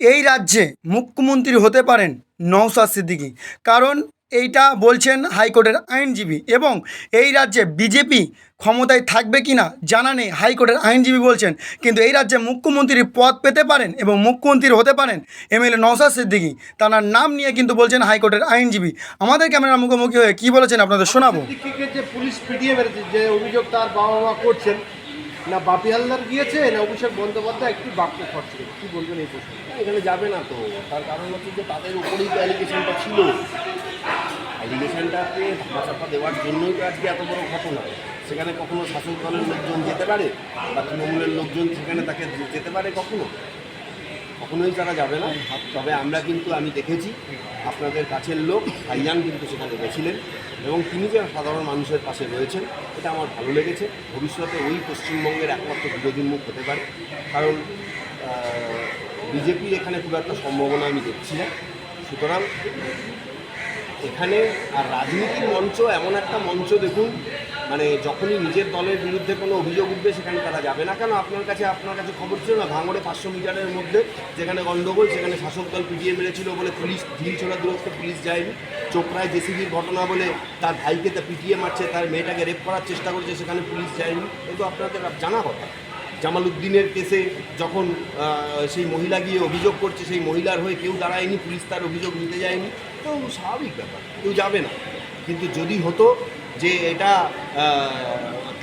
এই রাজ্যে মুখ্যমন্ত্রী হতে পারেন নওশাদ সিদ্দিকী। কারণ এইটা বলছেন হাইকোর্টের আইনজীবী এবং এই রাজ্যে বিজেপি ক্ষমতায় থাকবে কি না জানা নেই, হাইকোর্টের আইনজীবী বলছেন। কিন্তু এই রাজ্যে মুখ্যমন্ত্রীর পদ পেতে পারেন এবং মুখ্যমন্ত্রী হতে পারেন এমএলএ নওশাদ সিদ্দিকী। তার নাম নিয়ে কিন্তু বলছেন হাইকোর্টের আইনজীবী। আমাদের ক্যামেরার মুখোমুখি হয়ে কী বলেছেন আপনাদের শোনাবো? পুলিশ পিটিয়ে যে অভিযোগ তার বাবা মা করছেন না বাপি হালদার গিয়েছে, না অভিষেক বন্দ্যোপাধ্যায়, একটি বাক্য খরচ কি বলবেন এই প্রশ্ন? এখানে যাবে না তো। তার কারণ হচ্ছে যে তাদের উপরেই তো অ্যালিগেশনটা ছিল। অ্যালিগেশনটাকে ধামাচাপা দেওয়ার জন্যই তো আজকে এত বড় ঘটনা। সেখানে কখনো শাসক দলের লোকজন যেতে পারে, বা তৃণমূলের লোকজন সেখানে তাকে যেতে পারে কখনো? কখনোই তারা যাবে না। তবে আমরা কিন্তু, আমি দেখেছি, আপনাদের কাছের লোক, ভাইজান কিন্তু সেখানে গেছিলেন এবং তিনি যে সাধারণ মানুষের পাশে রয়েছেন, এটা আমার ভালো লেগেছে। ভবিষ্যতে ওই পশ্চিমবঙ্গের একমাত্র বিরোধী মুখ হতে পারে। কারণ বিজেপির এখানে খুব একটা সম্ভাবনা আমি দেখছি না। সুতরাং, এখানে আর রাজনীতির মঞ্চ, এমন একটা মঞ্চ দেখুন মানে যখনই নিজের দলের বিরুদ্ধে কোনো অভিযোগ উঠবে সেখানে তারা যাবে না। কেন? আপনার কাছে আপনার কাছে খবর ছিল না? ভাঙড়ে পাঁচশো মিটারের মধ্যে যেখানে গণ্ডগোল সেখানে শাসক দল পিটিয়ে মেরেছিল বলে পুলিশ ঢিল ছোড়া দূরত্ব, পুলিশ যায়নি। চোপড়ায় জেসিবির ঘটনা বলে তার ভাইকে তা পিটিয়ে মারছে, তার মেয়েটাকে রেপ করার চেষ্টা করছে, সেখানে পুলিশ যায়নি। এগুলো আপনাদের জানা কথা। জামাল উদ্দিনের কেসে যখন সেই মহিলা গিয়ে অভিযোগ করছে, সেই মহিলার হয়ে কেউ দাঁড়ায়নি, পুলিশ তার অভিযোগ নিতে যায়নি। তো স্বাভাবিক ব্যাপার, কেউ যাবে না। কিন্তু যদি হতো যে এটা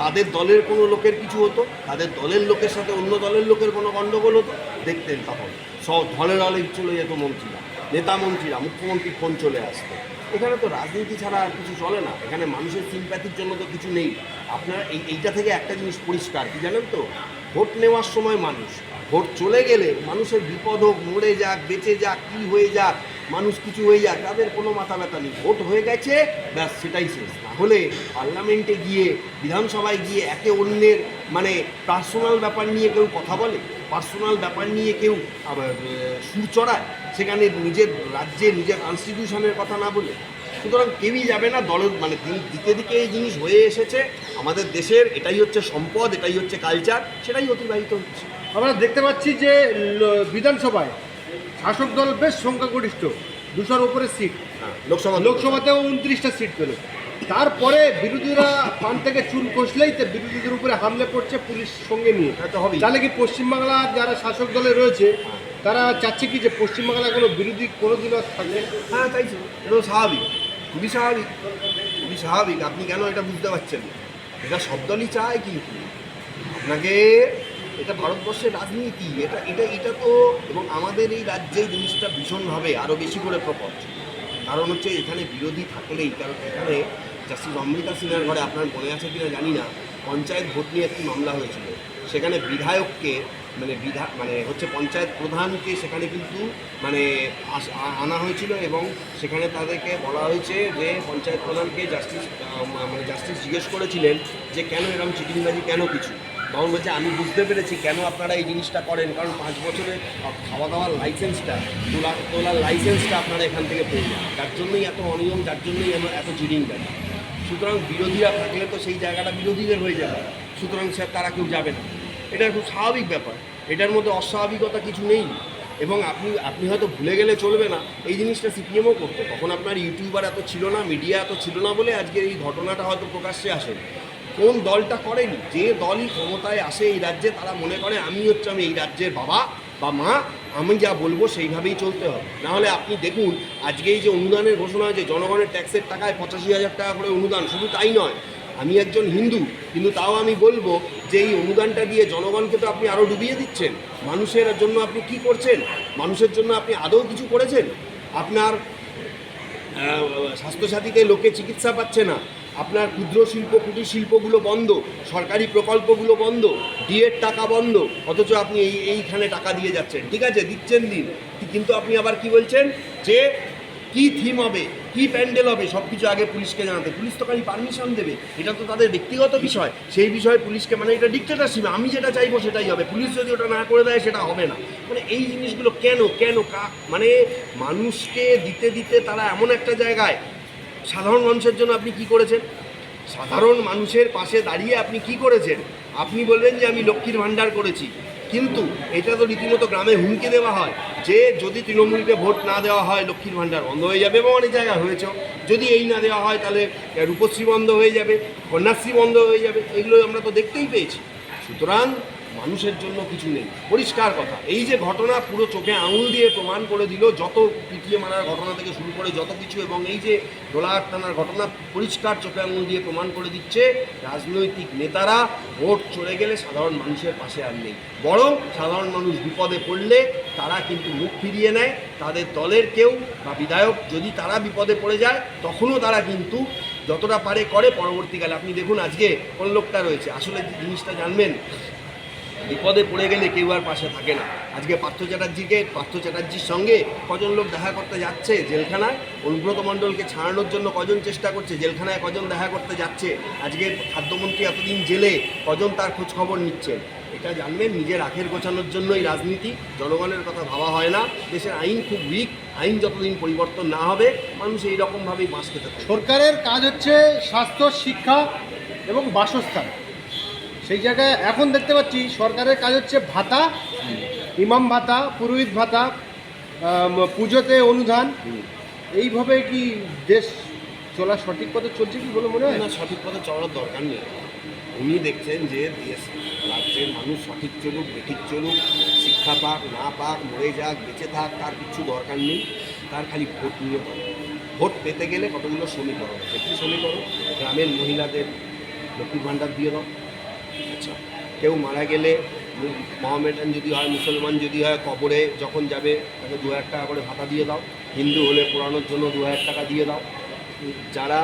তাদের দলের কোনো লোকের কিছু হতো, তাদের দলের লোকের সাথে অন্য দলের লোকের কোনো গণ্ডগোল হতো? দেখতেন তখন। সব ধলে ধলে চলে যেত মন্ত্রীরা, নেতা মন্ত্রীরা, মুখ্যমন্ত্রী ফোন চলে আসতো। এখানে তো রাজনীতি ছাড়া আর কিছু চলে না। এখানে মানুষের সিম্প্যাথির জন্য তো কিছু নেই। আপনারা এই, এইটা থেকে একটা জিনিস পরিষ্কার, কি জানেন তো? ভোট নেওয়ার সময় মানুষ, ভোট চলে গেলে মানুষের বিপদ হোক, মরে যাক, বেঁচে যাক, কী হয়ে যাক মানুষ কিছু হয়ে যাক তাদের কোনো মাথা ব্যথা নেই। ভোট হয়ে গেছে, ব্যাস, সেটাই শেষ। না হলে পার্লামেন্টে গিয়ে, বিধানসভায় গিয়ে একে অন্যের মানে পার্সোনাল ব্যাপার নিয়ে কেউ কথা বলে, পার্সোনাল ব্যাপার নিয়ে কেউ সুর চড়ায়, সেখানে নিজের রাজ্যে নিজের কনস্টিটিউশনের কথা না বলে। সুতরাং কেউই যাবে না, দলের মানে দিকে দিকে এই জিনিস হয়ে এসেছে। আমাদের দেশের এটাই হচ্ছে সম্পদ, এটাই হচ্ছে কালচার সেটাই অতিবাহিত হচ্ছে। আমরা দেখতে পাচ্ছি যে বিধানসভায় শাসক দল বেশ সংখ্যাগরিষ্ঠ দুশোর উপরে সিট হ্যাঁ, লোকসভা। লোকসভাতেও উনত্রিশটা সিট পেল। তারপরে বিরোধীরা পান থেকে চুল কষলেই তো বিরোধীদের উপরে হামলে পড়ছে পুলিশ সঙ্গে নিয়ে। হবেই। তাহলে কি পশ্চিমবাংলার যারা শাসক দলে রয়েছে তারা চাচ্ছে কি যে পশ্চিমবাংলায় কোনো বিরোধী কোনোদিনও থাকবে না? হ্যাঁ তাই। এটা স্বাভাবিক। খুবই স্বাভাবিক। খুবই স্বাভাবিক। আপনি কেন এটা বুঝতে পারছেন? এটা সব দলই চায় কিন্তু আপনাকে এটা ভারতবর্ষের রাজনীতি, এটা এটা এটা তো এবং আমাদের এই রাজ্যে জিনিসটা ভীষণভাবে আরও বেশি করে প্রকট কারণ হচ্ছে এখানে বিরোধী থাকলেই, কারণ এখানে জাস্টিস অমৃতা সিনহার ঘরে আপনার মনে আছে কিনা জানি না, পঞ্চায়েত ভোট নিয়ে একটি মামলা হয়েছিল। সেখানে বিধায়ককে মানে বিধা মানে হচ্ছে পঞ্চায়েত প্রধানকে সেখানে কিন্তু মানে আনা হয়েছিল এবং সেখানে তাদেরকে বলা হয়েছে যে পঞ্চায়েত প্রধানকে জাস্টিস মানে জাস্টিস জিজ্ঞেস করেছিলেন যে কেন এরকম চিটিংবাজি, কেন কিছু? তখন বলছে আমি বুঝতে পেরেছি কেন আপনারা এই জিনিসটা করেন, কারণ পাঁচ বছরের খাওয়া দাওয়ার লাইসেন্সটা তোলা তোলার লাইসেন্সটা আপনারা এখান থেকে পেয়ে যান। যার জন্যই এত অনিয়ম, যার জন্যই এত- এত চিটিংবাজি। সুতরাং বিরোধীরা থাকলে তো সেই জায়গাটা বিরোধীদের হয়ে যাবে। সুতরাং স্যার তারা কেউ যাবে না। এটা খুব স্বাভাবিক ব্যাপার। এটার মধ্যে অস্বাভাবিকতা কিছু নেই। এবং আপনি আপনি হয়তো ভুলে গেলে চলবে না। এই জিনিসটা সিপিএমও করতো। তখন আপনার ইউটিউবার এত ছিল না, মিডিয়া এত ছিল না বলে আজকে এই ঘটনাটা হয়তো প্রকাশ্যে আসে কোন দলটা করেন যে দলই ক্ষমতায় আসে এই রাজ্যে, তারা মনে করে, আমি হচ্ছে আমি এই রাজ্যের বাবা বা মা, আমি যা বলব সেইভাবেই চলতে হবে। নাহলে আপনি দেখুন আজকে এই যে অনুদানের ঘোষণা হয়েছে, জনগণের ট্যাক্সের টাকায় পঁচাশি হাজার টাকা করে অনুদান, শুধু তাই নয়, আমি একজন হিন্দু, কিন্তু তাও আমি বলব যে এই অনুদানটা দিয়ে জনগণকে তো আপনি আরও ডুবিয়ে দিচ্ছেন। মানুষের জন্য আপনি কি করছেন? মানুষের জন্য আপনি আদৌ কিছু করেছেন? আপনার স্বাস্থ্যসাথীতে লোকে চিকিৎসা পাচ্ছে না। আপনার ক্ষুদ্র শিল্প, কুটির শিল্পগুলো বন্ধ, সরকারি প্রকল্পগুলো বন্ধ, ডিএর টাকা বন্ধ, অথচ আপনি এই, এইখানে টাকা দিয়ে যাচ্ছেন। ঠিক আছে, দিচ্ছেন দিন। কিন্তু আপনি আবার কি বলছেন? যে কি থিম হবে, কি প্যান্ডেল হবে সব কিছু আগে পুলিশকে জানাতে। পুলিশ তো খালি পারমিশন দেবে। এটা তো তাদের ব্যক্তিগত বিষয়। সেই বিষয়ে পুলিশকে মানে এটা ডিক্টেটারশিপ আমি যেটা চাইব সেটাই হবে। পুলিশ যদি ওটা না করে দেয়, সেটা হবে না। মানে এই জিনিসগুলো কেন কেন, কা মানে মানুষকে দিতে দিতে তারা এমন একটা জায়গায় সাধারণ মানুষের জন্য আপনি কি করেছেন? সাধারণ মানুষের পাশে দাঁড়িয়ে আপনি কি করেছেন? আপনি বললেন যে আমি লক্ষ্মীর ভাণ্ডার করেছি। কিন্তু এটা তো রীতিমতো গ্রামে হুমকি দেওয়া হয়। যে যদি তৃণমূলকে ভোট না দেওয়া হয়, লক্ষ্মীর ভাণ্ডার বন্ধ হয়ে যাবে এবং অনেক জায়গায় হয়েছে যদি এই না দেওয়া হয়, তাহলে রূপশ্রী বন্ধ হয়ে যাবে, কন্যাশ্রী বন্ধ হয়ে যাবে। এগুলো আমরা তো দেখতেই পেয়েছি। সুতরাং মানুষের জন্য কিছু নেই। পরিষ্কার কথা। এই যে ঘটনা পুরো চোখে আঙুল দিয়ে প্রমাণ করে দিল যত পিটিয়ে মারার ঘটনা থেকে শুরু করে যত কিছু এবং এই যে ডোলাহাট থানার ঘটনা পরিষ্কার চোখে আঙুল দিয়ে প্রমাণ করে দিচ্ছে রাজনৈতিক নেতারা। ভোট চলে গেলে সাধারণ মানুষের পাশে আর নেই। বরং সাধারণ মানুষ বিপদে পড়লে তারা কিন্তু মুখ ফিরিয়ে নেয়। তাদের দলের কেউ বা বিধায়ক যদি তারা বিপদে পড়ে যায়, তখনও তারা কিন্তু যতটা পারে করে। পরবর্তীকালে আপনি দেখুন আজকে কোন লোকটা রয়েছে। আসলে জিনিসটা জানবেন? বিপদে পড়ে গেলে কেউ আর পাশে থাকে না। আজকে পার্থ চ্যাটার্জিকে, পার্থ চ্যাটার্জির সঙ্গে কজন লোক দেখা করতে যাচ্ছে জেলখানায়? অনুব্রত মণ্ডলকে ছাড়ানোর জন্য কজন চেষ্টা করছে? জেলখানায় কজন দেখা করতে যাচ্ছে? আজকে খাদ্যমন্ত্রী এতদিন জেলে, কজন তার খোঁজ খবর নিচ্ছে? এটা জানবেন, নিজের আখের গোছানোর জন্যই রাজনীতি। জনগণের কথা ভাবা হয় না। দেশের আইন খুব উইক আইন যতদিন পরিবর্তন না হবে, মানুষ এই রকমভাবেই বাঁচ খেতে থাকে। সরকারের কাজ হচ্ছে স্বাস্থ্য, শিক্ষা এবং বাসস্থান। সেই জায়গায় এখন দেখতে পাচ্ছি সরকারের কাজ হচ্ছে ভাতা, ইমাম ভাতা, পুরোহিত ভাতা পুজোতে অনুদান। এইভাবে কি দেশ চলা সঠিক পথে চলছে কি বলে মনে হয়? না, সঠিক পথে চলার দরকার নেই। উনি দেখছেন যে দেশ, রাজ্যের মানুষ সঠিক চলুক, বেঠিক চলুক, শিক্ষা পাক, না পাক, মরে যাক, বেঁচে থাক, তার কিছু দরকার নেই। তার খালি ভোট নিয়ে দরকার ভোট পেতে গেলে কতগুলো সমীকরণ আছে? কী সমীকরণ, গ্রামের মহিলাদের লক্ষ্মীর ভাণ্ডার দিয়ে দাও। আচ্ছা। কেউ মারা গেলে মহামেডান যদি হয়, মুসলমান যদি হয়, কবরে যখন যাবে, তাকে দু হাজার টাকা করে ভাতা দিয়ে দাও। হিন্দু হলে পোড়ানোর জন্য দু হাজার টাকা দিয়ে দাও। যারা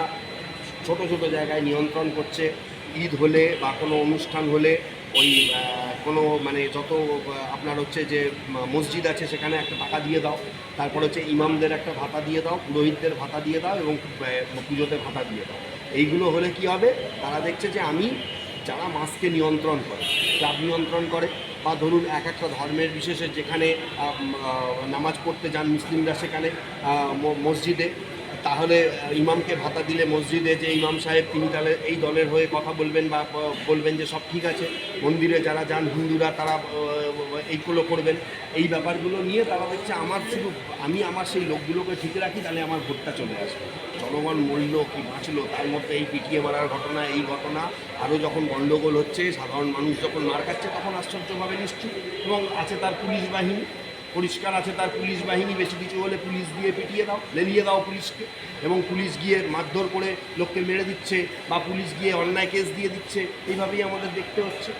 ছোট ছোট জায়গায় নিয়ন্ত্রণ করছে, ঈদ হলে বা কোনো অনুষ্ঠান হলে ওই কোনো মানে যত, আপনার হচ্ছে যে মসজিদ আছে, সেখানে একটা টাকা দিয়ে দাও। তারপর হচ্ছে ইমামদের একটা ভাতা দিয়ে দাও, পুরোহিতদের ভাতা দিয়ে দাও এবং পুজোতে ভাতা দিয়ে দাও। এইগুলো হলে কি হবে? তারা দেখছে যে আমি যারা মাস্কে নিয়ন্ত্রণ করে, চাপ নিয়ন্ত্রণ করে, বা ধরুন এক একটা ধর্মের বিশেষে যেখানে নামাজ পড়তে যান মুসলিমরা সেখানে মসজিদে তাহলে ইমামকে ভাতা দিলে মসজিদে যে ইমাম সাহেব, তিনি তাহলে এই দলের হয়ে কথা বলবেন বা বলবেন যে সব ঠিক আছে। মন্দিরে যারা যান, হিন্দুরা তারা এইগুলো করবেন। এই ব্যাপারগুলো নিয়ে তারা দেখছে আমার শুধু, আমি আমার সেই লোকগুলোকে ঠিক রাখি, তাহলে আমার ভোটটা চলে আসবে। জনগণ মূল্য কি বাঁচলো, তার মধ্যে এই পিটিয়ে মারার ঘটনা, এই ঘটনা, আরও যখন গণ্ডগোল হচ্ছে, সাধারণ মানুষ যখন মার খাচ্ছে, তখন আশ্চর্যভাবে নিশ্চিত। এবং আছে তার পুলিশ বাহিনী পরিষ্কার আছে, তার পুলিশ বাহিনী বেশি কিছু হলে পুলিশ দিয়ে পিটিয়ে দাও, লেলিয়ে দাও পুলিশকে। এবং পুলিশ গিয়ে মারধর করে লোককে মেরে দিচ্ছে বা পুলিশ গিয়ে অন্যায় কেস দিয়ে দিচ্ছে। এইভাবেই আমাদের দেখতে হচ্ছে।